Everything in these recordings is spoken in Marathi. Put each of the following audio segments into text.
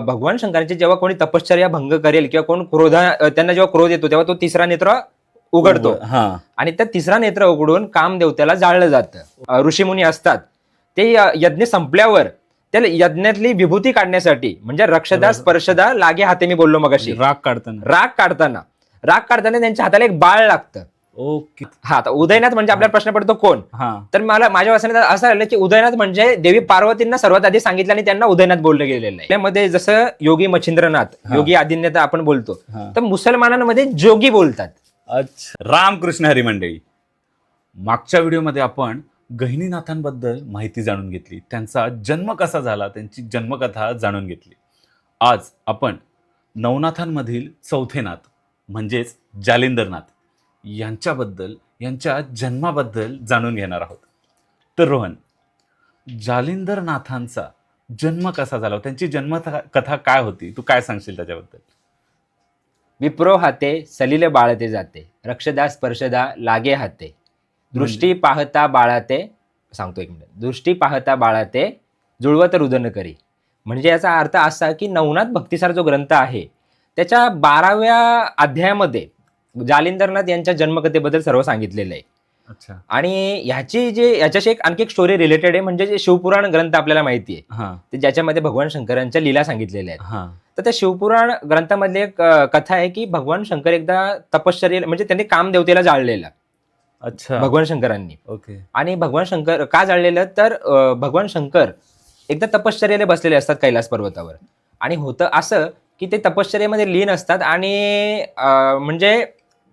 भगवान शंकरांची जेव्हा कोणी तपश्चर्या भंग करेल किंवा कोण क्रोधा त्यांना जेव्हा क्रोध येतो तेव्हा तो तिसरा नेत्र उघडतो. हा. आणि त्या तिसरा नेत्र उघडून कामदेवत्याला जाळलं जातं. ऋषीमुनी असतात. ते यज्ञ संपल्यावर त्या यज्ञातली विभूती काढण्यासाठी म्हणजे रक्षदा स्पर्शदा लागे हाते मी बोललो मग राग काढताना. राग काढताना. राग काढताना त्यांच्या हाताला एक बाळ लागतं. ओके. हा आता उदयनाथ म्हणजे आपल्याला प्रश्न पडतो कोण? हा. तर मला माझ्या वाचण्यात असं आलं की उदयनाथ म्हणजे देवी पार्वतींना सर्वात आधी सांगितलं आणि त्यांना उदयनाथ बोललं गेलेलं आहे. त्यामध्ये जसं योगी मच्छिंद्रनाथ. योगी आदित्यनाथ आपण बोलतो हा. तर मुसलमानांमध्ये जोगी बोलतात. अच्छा. रामकृष्ण हरी मंडळी मागच्या व्हिडिओमध्ये आपण गहिनीनाथांबद्दल माहिती जाणून घेतली. त्यांचा जन्म कसा झाला त्यांची जन्मकथा जाणून घेतली. आज आपण नवनाथांमधील चौथे नाथ म्हणजेच जालिंदरनाथ यांच्याबद्दल यांच्या जन्माबद्दल जाणून घेणार आहोत. तर रोहन जालिंदरनाथांचा जन्म कसा झाला? त्यांची जन्मकथा काय होती? तू काय सांगशील त्याच्याबद्दल? विप्रो हाते सलिले बाळते जाते. रक्षदा स्पर्शदा लागे हाते. दृष्टी पाहता बाळाते सांगतो एक मिनिट. दृष्टी पाहता बाळाते जुळवत रुदन करी म्हणजे याचा अर्थ असा की नवनाथ भक्तिसार जो ग्रंथ आहे त्याच्या बाराव्या अध्यायामध्ये जालिंदरनाथ यांच्या जन्मकथेबद्दल सर्व सांगितलेलं आहे. अच्छा. आणि ह्याची जे याच्याशी एक आणखी एक स्टोरी रिलेटेड आहे म्हणजे जे शिवपुराण ग्रंथ आपल्याला माहिती आहे. हा. ते ज्याच्यामध्ये भगवान शंकरांच्या लीला सांगितलेल्या आहेत. हा. तर त्या शिवपुराण ग्रंथामधली एक अ, कथा आहे की भगवान शंकर एकदा तपश्चर्या म्हणजे त्यांनी कामदेवतेला जाळलेलं. अच्छा. भगवान शंकरांनी. ओके. आणि भगवान शंकर का जाळलेलं? तर अ, भगवान शंकर एकदा तपश्चर्याला बसलेले असतात कैलास पर्वतावर. आणि होतं असं की ते तपश्चर्यामध्ये लीन असतात आणि अ, म्हणजे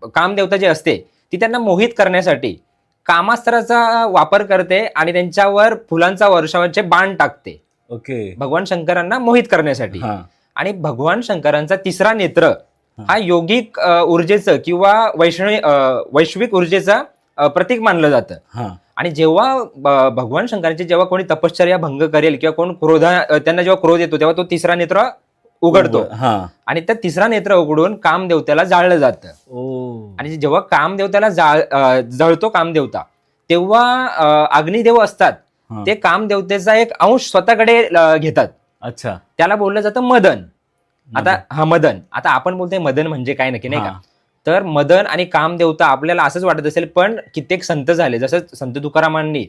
कामदेवता जी असते ती त्यांना मोहित करण्यासाठी कामास्त्राचा वापर करते आणि त्यांच्यावर फुलांचा वर्षावरचे बाण टाकते. ओके. भगवान शंकरांना मोहित करण्यासाठी. हा. आणि भगवान शंकरांचा तिसरा नेत्र हा. योगिक अ, ऊर्जेचं किंवा वैष्णवी अ, वैश्विक ऊर्जेचा अ, प्रतीक मानलं जातं. हा. आणि जेव्हा ब- भगवान शंकरांची जेव्हा कोणी तपश्चर्या भंग करेल किंवा कोण क्रोधा अ, त्यांना जेव्हा क्रोध येतो तेव्हा तो तिसरा नेत्र उघडतो. हा. आणि त्या तिसरा नेत्र उघडून कामदेवत्याला जाळलं जातं. ओ. आणि जेव्हा अ, जळतो कामदेवता तेव्हा अग्निदेव असतात. ते कामदेवतेचा एक अंश स्वतःकडे घेतात. अच्छा. त्याला बोललं जातं मदन. आता हा मदन. आता आपण बोलतोय मदन म्हणजे काय नक्की नाही का. तर मदन आणि कामदेवता आपल्याला असंच वाटत असेल पण कित्येक संत झाले. जसं संत तुकारामांनी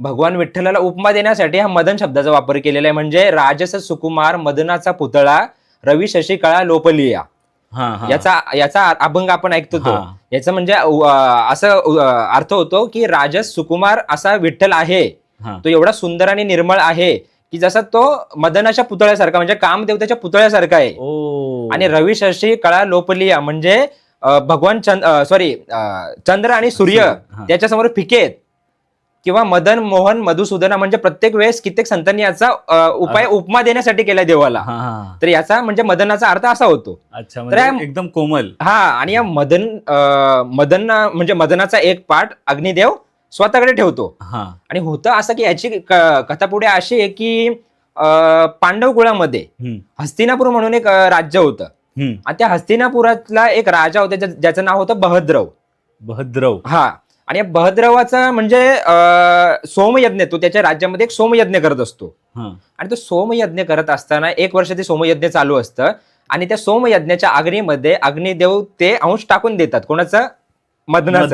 भगवान विठ्ठलाला उपमा देण्यासाठी हा मदन शब्दाचा वापर केलेला आहे. म्हणजे राजस सुकुमार मदनाचा पुतळा रवी शशी कळा लोपलिया याचा याचा अभंग आपण ऐकतो तो. याचा म्हणजे असं अर्थ होतो की राजस सुकुमार असा विठ्ठल आहे. तो एवढा सुंदर आणि निर्मळ आहे की जसा तो मदनाच्या पुतळ्यासारखा म्हणजे कामदेवतेच्या पुतळ्यासारखा आहे. आणि रवी शशी कळा लोपलिया म्हणजे भगवान चंद सॉरी चंद्र आणि सूर्य. त्याच्यासमोर फिके आहेत किंवा मदन मोहन मधुसूदना म्हणजे प्रत्येक वेळेस कित्येक संतांनी याचा उपाय उपमा देण्यासाठी केलाय देवाला. तर याचा म्हणजे मदनाचा अर्थ असा होतो. अच्छा म्हणजे एकदम कोमल. हा आणि या मदन मदन म्हणजे मदनाचा एक पाठ अग्निदेव स्वतःकडे ठेवतो. हा. आणि होतं असं की याची कथा पुढे अशी आहे की पांडव कुळामध्ये हस्तिनापूर म्हणून एक राज्य होतं. आणि त्या हस्तिनापुरातला एक राजा होता ज्या- ज्याचं नाव होतं बहद्रव. भद्रव हा. आणि या बहद्रवाचा म्हणजे सोमयज्ञ तो त्याच्या राज्यामध्ये एक सोमयज्ञ करत असतो. हा. आणि तो सोमयज्ञ करत असताना एक वर्ष ते सोमयज्ञ चालू असतं. आणि त्या सोमयज्ञाच्या अग्नीमध्ये अग्निदेव ते अंश टाकून देतात. कोणाचं? मदनाचं.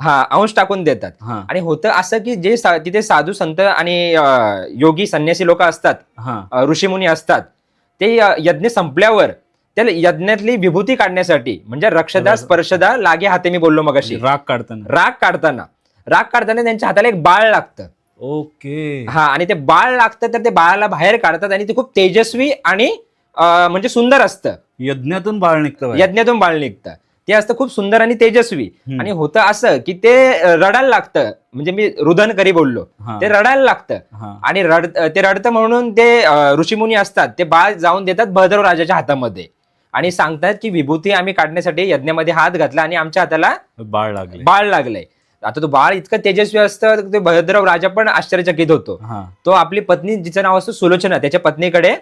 हा अंश टाकून देतात. आणि होतं असं की जे सा- तिथे साधू संत आणि योगी संन्यासी लोक असतात ऋषीमुनी असतात ते यज्ञ संपल्यावर त्या यज्ञातली विभूती काढण्यासाठी म्हणजे रक्षदा. स्पर्शदा लागे हाते मी बोललो मग अशी राग काढताना. राग काढताना. राग काढताना त्यांच्या हाताला एक बाळ लागतं. ओके. हा आणि ते बाळ लागतं तर ते बाळाला बाहेर काढतात आणि ते खूप तेजस्वी आणि म्हणजे सुंदर असतं. यज्ञातून बाळ निघतं. यज्ञातून बाळ निघतं. ते असतं खूप सुंदर आणि तेजस्वी. आणि होतं असं की ते रडायला लागतं. म्हणजे मी रुदन करी बोललो. ते रडायला लागतं. आणि रड ते रडतं म्हणून ते ऋषीमुनी असतात. ते बाळ जाऊन देतात भद्रव राजाच्या हातामध्ये. आणि सांगतात की विभूती आम्ही काढण्यासाठी यज्ञामध्ये हात घातला आणि आमच्या हाताला बाळ लागले. बाळ लागलंय. आता तो बाळ इतकं तेजस्वी असतं ते भद्रव राजा पण आश्चर्यचकित होतो. हा. तो आपली पत्नी जिचं नाव असतं सुलोचना त्याच्या पत्नीकडे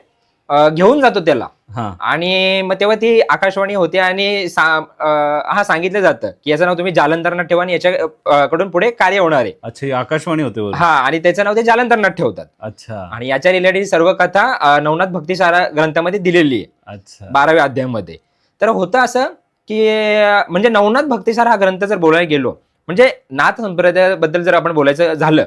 घेऊन जातो त्याला. हा. आणि मग तेव्हा ती आकाशवाणी होते आणि सा- अ, हा सांगितलं जातं की याचं नाव तुम्ही जालंधरनाथ ठेवा आणि याच्या अ, कडून पुढे कार्य होणार आहे. अच्छा ही आकाशवाणी होते. हा आणि त्याचं नाव ते जालंधरनाथ ठेवतात. अच्छा. आणि याच्या रिलेटेड सर्व कथा अ, नवनाथ भक्तिसारा ग्रंथामध्ये दिलेली आहे. अच्छा. बाराव्या अध्यायामध्ये. तर होतं असं की अ, म्हणजे नवनाथ भक्तिसार हा ग्रंथ जर बोलायला गेलो म्हणजे नाथ संप्रदायाबद्दल जर आपण बोलायचं झालं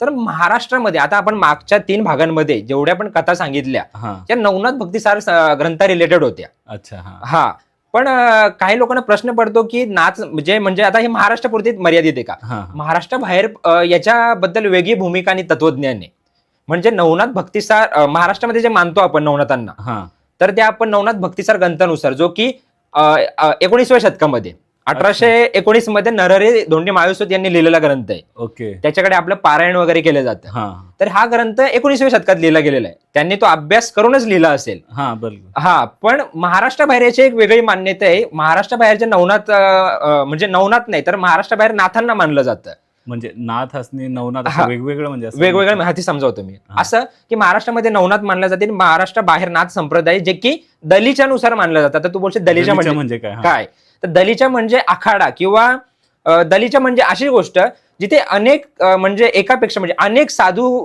तर महाराष्ट्रामध्ये आता आपण मागच्या तीन भागांमध्ये जेवढ्या पण कथा सांगितल्या त्या नवनाथ भक्तिसार ग्रंथा रिलेटेड होत्या. अच्छा हा. हा. पण काही लोकांना प्रश्न पडतो की नाच म्हणजे म्हणजे आता हे महाराष्ट्रापुरतीच मर्यादित आहे का? महाराष्ट्राबाहेर याच्याबद्दल वेगळी भूमिका आणि तत्वज्ञान. आहे म्हणजे नवनाथ भक्तिसार महाराष्ट्रामध्ये जे मानतो आपण नवनाथांना तर ते आपण नवनाथ भक्तिसार ग्रंथानुसार जो की एकोणीसव्या शतकामध्ये अठराशे एकोणीसमध्ये नरहरी धोंडी माळुसोत यांनी लिहिलेला ग्रंथ आहे. ओके. त्याच्याकडे आपलं पारायण वगैरे केलं जातं. हा. तर हा ग्रंथ एकोणीसव्या शतकात लिहिला गेलेला आहे. त्यांनी तो अभ्यास करूनच लिहिला असेल. हा बरोबर. हा पण महाराष्ट्राबाहेर याची एक वेगळी मान्यता आहे. महाराष्ट्राबाहेरचे नवनाथ अ, म्हणजे नवनाथ नाही तर महाराष्ट्राबाहेर नाथांना मानलं जातं. म्हणजे नाथ असणे नवनाथ हा. वेगवेगळं म्हणजे असं वेगवेगळ्या हाती समजावतो मी. हा. असं की महाराष्ट्रामध्ये नवनाथ मानलं जाते आणि महाराष्ट्राबाहेर नाथ संप्रदाय जे की दलीच्या नुसार मानलं जातं. आता तू बोलशील दलीच्या म्हणजे म्हणजे काय? हा. काय? तर दलीच्या म्हणजे आखाडा किंवा अ, दलीच्या म्हणजे अशी गोष्ट जिथे अनेक म्हणजे एकापेक्षा म्हणजे अनेक साधू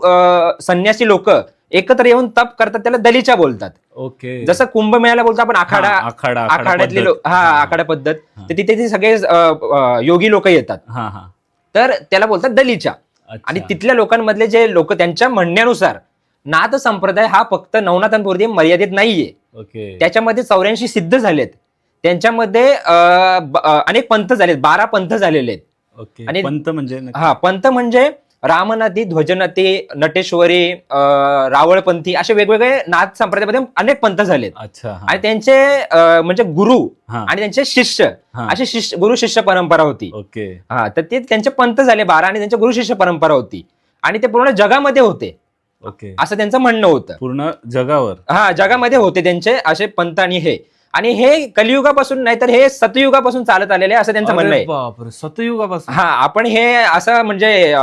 संन्यासी लोक एकत्र येऊन तप करतात त्याला दलीच्या बोलतात. ओके. जसं कुंभमेळ्याला बोलतो आपण आखाडा आखाडा आखाडा आखाड्यातले हा आखाडा पद्धत. तर तिथे ते सगळे योगी लोक येतात. तर त्याला बोलतात अच्छा. आणि तिथल्या लोकांमधले जे लोक त्यांच्या म्हणण्यानुसार नाथ संप्रदाय हा फक्त नवनाथांपुरती मर्यादित नाहीये. त्याच्यामध्ये चौऱ्याऐंशी सिद्ध झालेत. त्यांच्यामध्ये अनेक पंथ झालेत. बारा पंथ झालेले आहेत. आणि- पंत म्हणजे हा पंथ म्हणजे रामनदी ध्वजनती नटेश्वरी रावळपंथी असे वेगवेगळे नाथ संप्रदायामध्ये अनेक पंथ झालेत. अच्छा. आणि त्यांचे म्हणजे गुरु आणि त्यांचे शिष्य. अशी शिष्य गुरु शिष्य परंपरा होती. ओके. हा तर ते त्यांचे पंथ झाले बारा आणि त्यांच्या गुरु शिष्य परंपरा होती. आणि ते पूर्ण जगामध्ये होते. ओके. असं त्यांचं म्हणणं होतं. पूर्ण जगावर? हा जगामध्ये होते त्यांचे असे पंथ आणि हे. आणि हे कलियुगापासून नाही तर हे सतयुगापासून चालत आलेले आहे असं त्यांचं म्हणणं आहे. बापरे सतयुगापासून. हा आपण हे असं म्हणजे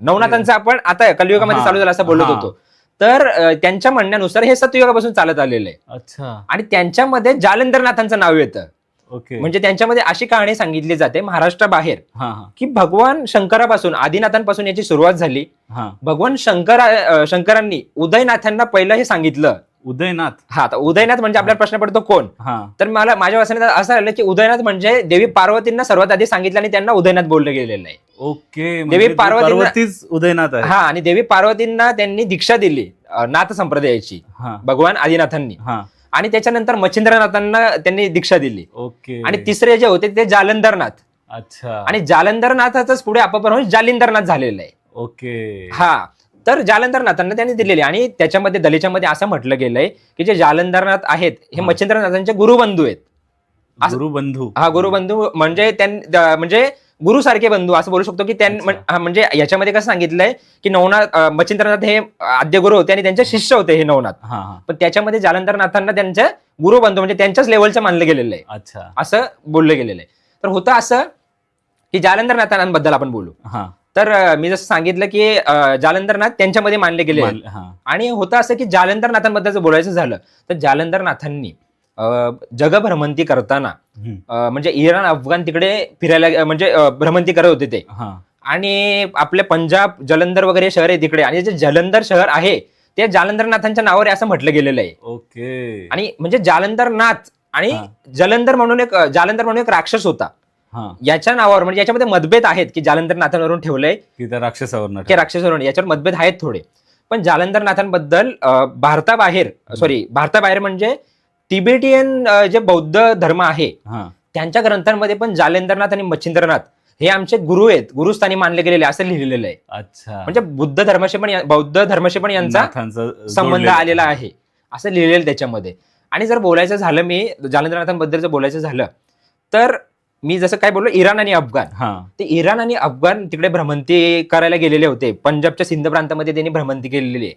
नवनाथांचं आपण आता कलियुगामध्ये चालू झालं असं बोलत हा. होतो. तर अं, त्यांच्या म्हणण्यानुसार हे सतयुगापासून चालत आलेलं आहे. अच्छा. आणि त्यांच्यामध्ये जालंधरनाथांचं नाव येतं. ओके. म्हणजे त्यांच्यामध्ये अशी कहाणी सांगितली जाते महाराष्ट्राबाहेर हा हा. की भगवान शंकरापासून आदिनाथांपासून याची सुरुवात झाली. हा. भगवान शंकर अं, शंकरांनी उदयनाथांना पहिलं हे सांगितलं. उदयनाथ. हा आता उदयनाथ म्हणजे आपल्याला प्रश्न पडतो कोण? हा. तर मला माझ्या वाचण्यात असं आलं की उदयनाथ म्हणजे देवी पार्वतींना सर्वात आधी सांगितलं आणि त्यांना उदयनाथ बोललं गेलेलं आहे. ओके म्हणजे पार्वतींना- पार्वतीच उदयनाथ आहे. हा आणि देवी पार्वतींना त्यांनी दीक्षा दिली अं, नाथ संप्रदायाची. हा. भगवान आदिनाथांनी. हा. आणि त्याच्यानंतर मच्छिंद्रनाथांना त्यांनी दीक्षा दिली. ओके. आणि तिसरे जे होते ते जालंधरनाथ. अच्छा. आणि जालंधरनाथाच पुढे अपभ्रंश जालिंदरनाथ झालेलं आहे. ओके. हा. तर जालंधरनाथांना त्यांनी दिलेले आणि त्याच्यामध्ये दलिच्यामध्ये असं म्हटलं गेलंय की जे जालंधरनाथ आहेत हे. मच्छिंद्रनाथांचे गुरुबंधू आहेत. गुरुबंधू. हा गुरुबंधू म्हणजे म्हणजे गुरु सारखे बंधू असं बोलू शकतो की त्यां अच्छा. म्हण- हा, म्हणजे याच्यामध्ये कसं सांगितलंय की नवनाथ मच्छिंद्रनाथ हे आद्य गुरु होते आणि त्यांचे शिष्य होते हे नवनाथ. पण त्याच्यामध्ये जालंधरनाथांना त्यांचे गुरुबंधू म्हणजे त्यांच्याच लेवलचं मानलं गेलेलं आहे. अच्छा. असं बोललं गेलेलं आहे. तर होतं असं की जालंधरनाथांबद्दल आपण बोलू. तर मी जसं सांगितलं की जालंधरनाथ त्यांच्यामध्ये मानले गेले आणि होतं असं की जालंधरनाथांबद्दल जर बोलायचं झालं तर जालंधरनाथांनी जगभ्रमंती करताना म्हणजे इराण अफगाण तिकडे फिरायला म्हणजे भ्रमंती करत होते ते. आणि आपले पंजाब जलंधर वगैरे शहर आहे तिकडे. आणि जे जलंधर शहर आहे ते जालंधरनाथांच्या नावावर असं म्हटलं गेलेलं आहे. ओके. आणि म्हणजे जालंधरनाथ आणि. जलंधर म्हणून एक जालंधर म्हणून एक राक्षस होता. हा. याच्या नावावर म्हणजे याच्यामध्ये मतभेद आहेत की जालंधरनाथांवरून ठेवलंय की त्या राक्षसावर न की राक्षसवरून याच्यावर मतभेद आहेत थोडे. पण जालंधरनाथांबद्दल भारताबाहेर सॉरी भारताबाहेर म्हणजे तिबेटियन जे बौद्ध धर्म आहे हा. त्यांच्या ग्रंथांमध्ये पण जालेंद्रनाथ आणि मच्छिंद्रनाथ हे आमचे गुरु आहेत गुरुस्थानी मानले गेलेले असं लिहिलेलं आहे. अच्छा. म्हणजे बुद्ध धर्माशी पण या- बौद्ध धर्माशी पण यांचा नाथांचं संबंध जोडलेलं. आलेला आहे असं लिहिलेलं त्याच्यामध्ये. आणि जर बोलायचं झालं मी जालंधरनाथांबद्दल जर बोलायचं झालं तर मी जसं काय बोललो इराण आणि अफगाण. हा. ते इराण आणि अफगाण तिकडे भ्रमंती करायला गेलेले होते. पंजाबच्या सिंध प्रांतामध्ये त्यांनी भ्रमंती केलेली आहे.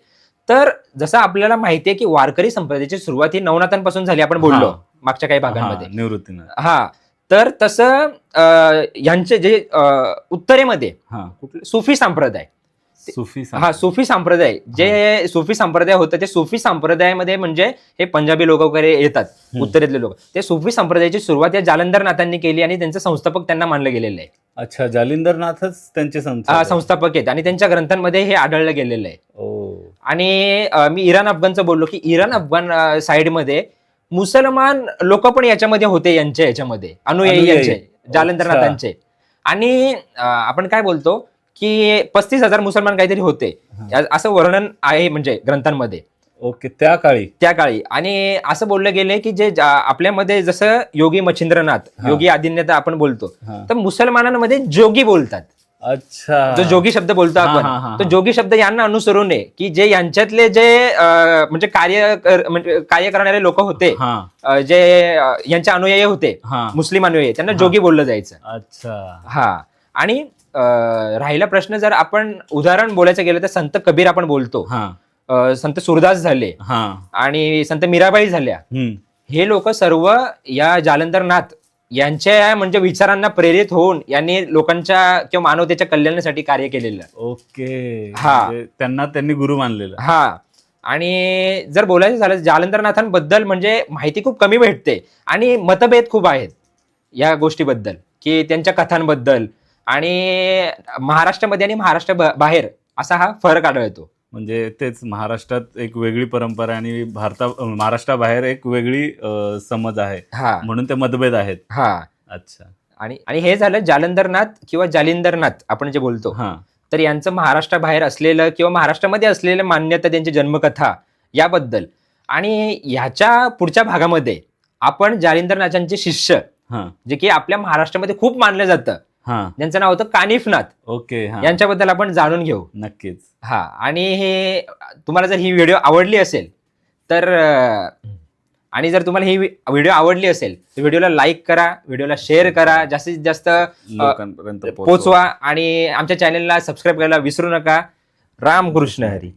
तर जसं आपल्याला माहितीये की वारकरी संप्रदायाची सुरुवात ही नवनाथांपासून झाली आपण बोललो. मागच्या काही भागांमध्ये. निवृत्तीनं. हा तर तसं यांचे जे उत्तरेमध्ये हा. सुफी संप्रदाय. सुफी हा सुफी संप्रदाय. जे सुफी संप्रदाय होतं ते सुफी संप्रदायामध्ये म्हणजे हे पंजाबी लोक वगैरे येतात. उत्तरेतले लोक. ते सुफी संप्रदायाची सुरुवात या जालंधर नाथांनी केली आणि त्यांचं संस्थापक त्यांना मानलं गेलेलं आहे. अच्छा जालिंदरनाथच त्यांचे संस्थापक आहेत. आणि त्यांच्या ग्रंथांमध्ये हे आढळलं गेलेलं आहे. आणि मी इराण अफगाणचं बोललो की इराण अफगाण साईडमध्ये मुसलमान लोक पण याच्यामध्ये होते यांच्या याच्यामध्ये. अनुयायी. यांचे जालंधरनाथांचे. आणि आपण काय बोलतो की पस्तीस हजार मुसलमान काहीतरी होते. असं वर्णन आहे म्हणजे ग्रंथांमध्ये. ओके त्या काळी. त्या काळी. आणि असं बोललं गेले की जे आपल्यामध्ये जसं योगी मच्छिंद्रनाथ. योगी आदित्यनाथ आपण बोलतो. तर मुसलमानांमध्ये जोगी बोलतात. अच्छा. जो जोगी शब्द बोलतो आपण तो हा. जोगी शब्द यांना अनुसरून आहे की जे यांच्यातले जे म्हणजे कार्य कर- म्हणजे कार्य करणारे लोक होते जे यांचे अनुयायी होते मुस्लिम अनुयायी त्यांना. जोगी बोललं जायचं. अच्छा. हा. आणि राहिला प्रश्न जर आपण उदाहरण बोलायचं गेलं तर संत कबीर आपण बोलतो. संत सुरदास झाले आणि संत मीराबाई झाल्या. हे लोक सर्व या जालंधरनाथ यांच्या म्हणजे विचारांना प्रेरित होऊन यांनी लोकांच्या किंवा मानवतेच्या कल्याणासाठी कार्य केलेलं. आहे. ओके. हा. म्हणजे त्यांना त्यांनी गुरु मानलेलं. हा. आणि जर बोलायचं झालं जालंधरनाथांबद्दल म्हणजे माहिती खूप कमी भेटते. आणि मतभेद खूप आहेत या गोष्टीबद्दल की त्यांच्या कथांबद्दल. आणि महाराष्ट्रामध्ये आणि महाराष्ट्र ब- बाहेर असा हा फरक आढळतो. म्हणजे तेच महाराष्ट्रात एक वेगळी परंपरा आणि भारता महाराष्ट्राबाहेर एक वेगळी समज आहे. हा. म्हणून ते मतभेद आहेत. हा. अच्छा. आणि आणि हे झालं जालंधरनाथ किंवा जालिंदरनाथ आपण जे बोलतो. हा. तर यांचं महाराष्ट्राबाहेर असलेलं किंवा महाराष्ट्रामध्ये असलेलं मान्यता त्यांची जन्मकथा याबद्दल. आणि ह्याच्या पुढच्या भागामध्ये आपण जालिंदरनाथांचे शिष्य हा. जे की आपल्या महाराष्ट्रामध्ये खूप मानलं जातं हा. ज्यांचं नाव होतं कानिफनाथ. ओके हा. यांच्याबद्दल आपण जाणून घेऊ. नक्कीच. हा आणि हे तुम्हाला जर ही व्हिडिओ आवडली असेल तर अं, आणि जर तुम्हाला ही व्हिडिओ आवडली असेल तर व्हिडिओला लाईक करा व्हिडिओला शेअर करा जास्तीत जास्त लोकांपर्यंत पोचवा आणि आमच्या चॅनेलला सबस्क्राईब करायला विसरू नका. रामकृष्ण हरी.